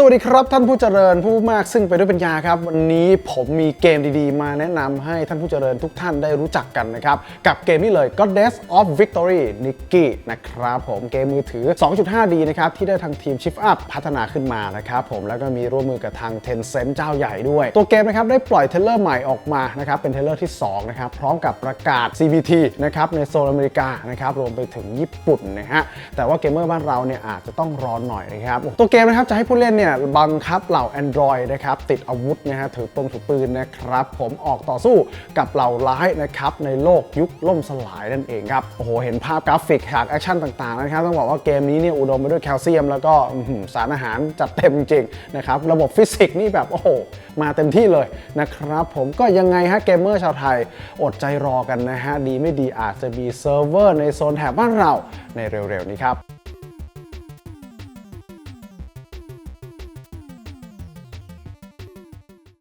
สวัสดีครับท่านผู้เจริญผู้มากซึ่งไปด้วยปัญญาครับ วันนี้ผมมีเกมดีๆ มาแนะนำให้ท่านผู้เจริญทุกท่านได้รู้จักกันนะครับ กับเกมนี้เลย Goddess of Victory Nikki นะครับผมเกมมือถือ 2.5D นะครับที่ได้ทางทีม Shift Up พัฒนาขึ้นมานะครับผมแล้วก็มีร่วมมือกับทาง Tencent เจ้าใหญ่ด้วย ตัวเกมนะครับได้ปล่อยเทเลอร์ใหม่ออกมานะครับเป็นเทเลอร์ที่2นะครับพร้อมกับประกาศ CBT นะครับในโซนอเมริกานะครับรวมไปถึงญี่ปุ่นนะฮะแต่ว่าเกมเมอร์บ้านเราเนี่ยอาจจะต้องรอหน่อยนะครับตัวเกมนะครับจะให้ผู้เล่นเนี่ยบังคับเหล่า Android นะครับติดอาวุธนะฮะถือปงถือปืนนะครับผมออกต่อสู้กับเหล่าร้ายนะครับในโลกยุคล่มสลายนั่นเองครับโอ้โหเห็นภาพกราฟิกฉากแอคชั่นต่างๆนะครับต้องบอกว่าเกมนี้เนี่ยอุดมไปด้วยแคลเซียม แล้วก็สารอาหารจัดเต็มจริงๆนะครับระบบฟิสิกส์นี่แบบโอ้โหมาเต็มที่เลยนะครับผมก็ยังไงฮะเกมเมอร์ชาวไทย อดใจรอกันนะฮะดีไม่ดีอาจจะมีเซิร์ฟเวอร์ในโซนแถบบ้านเราในเร็วๆนี้ครับ